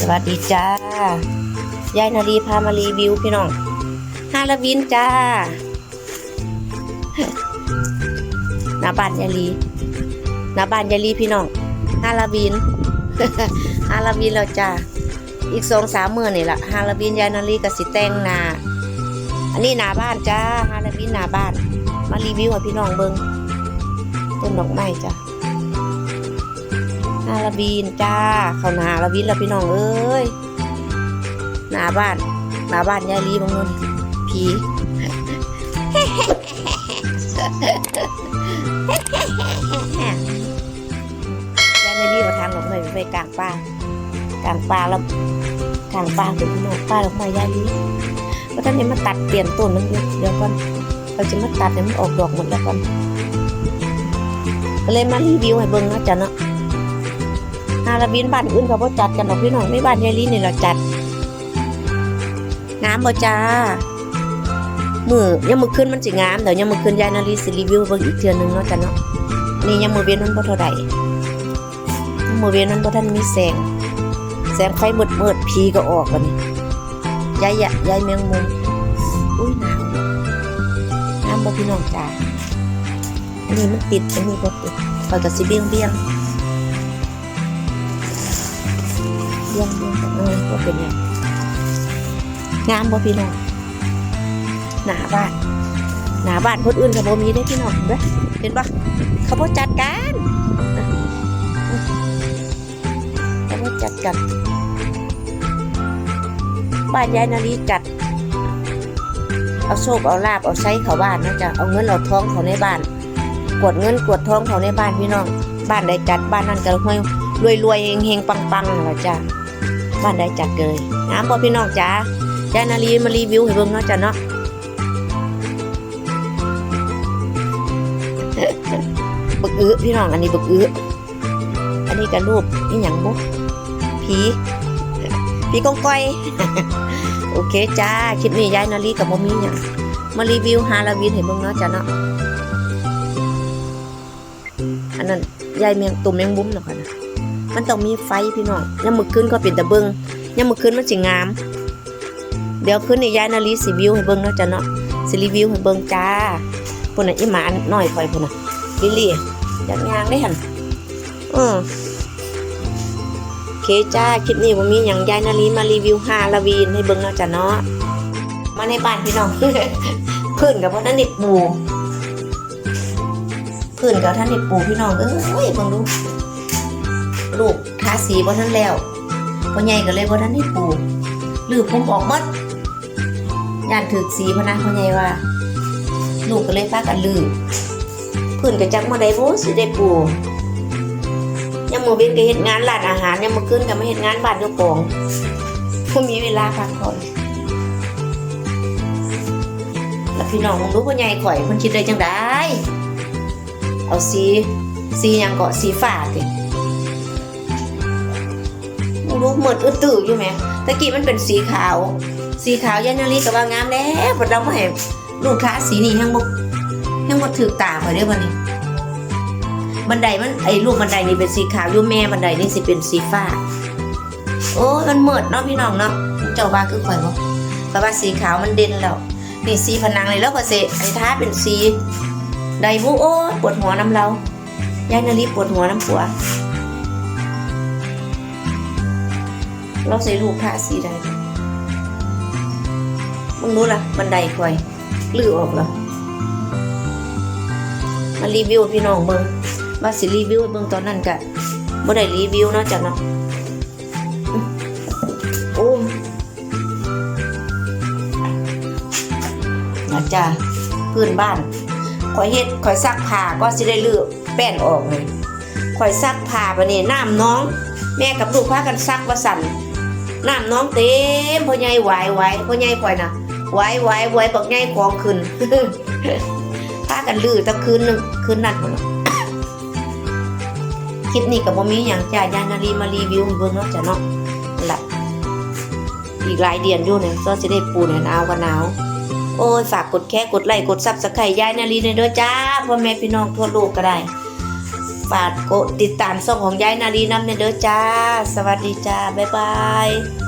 สวัสดีจ้า ยายนารีพามารีวิวพี่น้องฮาโลวีนจ้า หน้าบ้านยายลีหน้าบ้านยายลีพี่น้องฮาโลวีนฮาโลวีนแล้วจ้า อีกสองสามมื่อนี่แหละฮาโลวีนยายนารีกับสิแตงนา อันนี้หน้าบ้านจ้าฮาโลวีนหน้าบ้าน มารีวิวให้พี่น้องเบิงต้นดอกไม้จ้าาลาบีนจ้าเขาหนาฮาลาบีนแล้วพี่น้องเอ้ยหนาบ้านหนาบ้านยายลีบางนนผียายลีมาทางหลงหน่อยไปกลางป่ากลางป่าแล้วกลางป่าเป็นพี่น้องป่าหลงมายายลีเพราะท่านนี้มาตัดเปลี่ยนต้นมันอยู่เดี๋ยวก่อนเราจะมาตัดให้มันออกดอกหมดแล้วก่อนก็เลยมารีวิวให้เบิ่งเนาะจ้ะเนาะ ฮาลาบีนบ้านอื่นเขาบ่จัดกันดอกพี่น้องไม่บ้านยายลีนี่เราจัดงามบ่จ้ามือยังมือขึ้นมันสิงามเดี๋ยวยังมือขึ้นยายนาลีสิรีวิวเบิ่งอีกเทื่อนึงเนาะจ้ะเนาะนี่ยังมือเวียนมันบ่เท่าใดมือเวียนมันบ่ทันมีแสง แสงไฟมืดมืดๆผีก็ออกวันนี้ยายยะยายแมงมุมอุ้ยหนาวงามบ่พี่น้องจ้าอันนี้มันติดอันนี้บ่ติดคอยก็สิเบี้ยงเบี้ยง เลี้ยงเลี้ยงเออว่าเป็นไงงามบ่พี่น้องหนาบ้านหนาบ้านคนอื่นเขาบ่มีได้พี่น้องเห็นปะเห็นปะเขาบ่จัดการเขาบ่จัดกันบ้านยายนาลีจัด เอาโชคเอาลาบเอาใช้เขาบ้านนะจ๊ะเอาเงินเอาทองเขาในบ้านกวดเงินกวดทองเขาในบ้านพี่น้อง บ้านใดจัดบ้านนั้นก็ห้อยรวยรวยเฮงเฮงปังปังๆนะจ้ะ บ้านใดจัดเลยงามบ่พี่น้องจ๋ายายนาลีมารีวิวให้เบิ่งเนาะจ้ะเนาะบึกอื้อพี่น้องอันนี้บึกอื้ออันนี้ก็รูปนี่หยังบ่ผีผีกองก้อยโอเคจ้าคลิปนี้ยายนาลีกับบ่มีหยังมารีวิวฮาโลวีนให้เบิ่งเนาะจ้ะเนาะอันนั้นยายแมงตุ่มแมงบุ้มเนาะค่ะ มันต้องมีไฟพี่น้องยามมื้อคืนก็เป็นตะเบิงยามมื้อคืนมันสิงาม เดี๋ยวคืนนี้ยายนาลีสิวิวให้เบิ่งเนาะจ้ะเนาะสิรีวิวให้เบิ่งจ้าพุ่นน่ะอีหมาน้อยข่อยพุ่นน่ะลิลี่จักยางได้หั่นออโอเคจ้าคลิปนี้บ่มีหยังยายนาลีมารีวิวฮาโลวีนให้เบิ่งเนาะจ้ะเนาะมาในบ้านพี่น้องพื้นกับบ่ทันได้ปูพื้นกับท่านได้ปูพี่น้องเอ้ยเบิงดู ทาสีบ่ทันแล้วพ่อใหญ่ก็เลยบ่ทันได้ปลูกลือผมออกหมดย่านถึกสีพนะพ่อใหญ่ว่า ลูกก็เลยพากันลือเพิ่นก็จักมาได้บ่สิได้ปลูกยามมื้อเว้นก็เฮ็ดงานร้านอาหารยามมื้อคืนก็มาเฮ็ดงานบ้านเจ้าของบ่มีเวลาพักผ่อนแล้วพี่น้องมึงรู้พ่อใหญ่ข่อยเพิ่นคิดได้จังไดเอาสีสีหยังก็สีฟ้าติ ลูกเหมือนอื้อตื่อยู่ไหมตะกี้มันเป็นสีขาว สีขาวยายนาลีก็ว่างามแล้วพอเรามาให้ลูกค้าสีนี้แห้งบกแห้งบกถือตาไปเด้อวันนี้บันไดมันไอ้ลูกบันไดนี่เป็นสีขาวอยู่แม่บันไดนี่สิเป็นสีฟ้า โอ้มันเหมิดเนาะพี่น้องเนาะเจ้าว่าคือข่อยบ่เพราะว่าสีขาวมันเด่นแล้วนี่สีผนังเลยแล้วก็เสไอ้ท้าเป็นสีไดบุโอ้ปวดหัวน้ำเรายายนาลีปวดหัวน้ำปัว เราใส่ลูกผ้าสีใดมึงรู้ละบันไดคอยลื้อออกแล้วมารีวิวพี่น้องเบิ่งว่าสิรีวิวเบิ่งตอนนั้นกะบ่ได้รีวิวเนาะจ้ะเนาะอื้อโอ้นะจ้ะพื้นบ้านข่อยเฮ็ดข่อยซักผ้าก็สิได้ลื้อแป้นออกเลยข่อยซักผ้าบัดนี้น้ำน้อง แม่กับลูกพากันซักว่าสั่น น้ำน้องเต็มพ่อใหญ่ไหวไหวพ่อใหญ่ข่อยนะไหวไหวไหวบักใหญ่กองขึ้นพากันลือตั้งคืนหนึงคืนนั้นพุ่นคลิปนี้กับบ่มีหยังจ้ายายนาลีมารีวิวเบิ่งเนาะจ้ะเนาะนั่นล่ะอีกหลายเดือนอยู่เนี่ยก็สิได้ปูเนี่ยหนาวก็หนาวโอ้ยฝากกดแค่กดไลค์กดซับสไครต์ยายนาลีในอยเด้อจ้าพ่อแม่พี่น้องทั่วโลกก็ได้ ฝากกดติดตามช่องของยายนาดีน้ำเนยเด้อจ้า สวัสดีจ้า บ๊ายบาย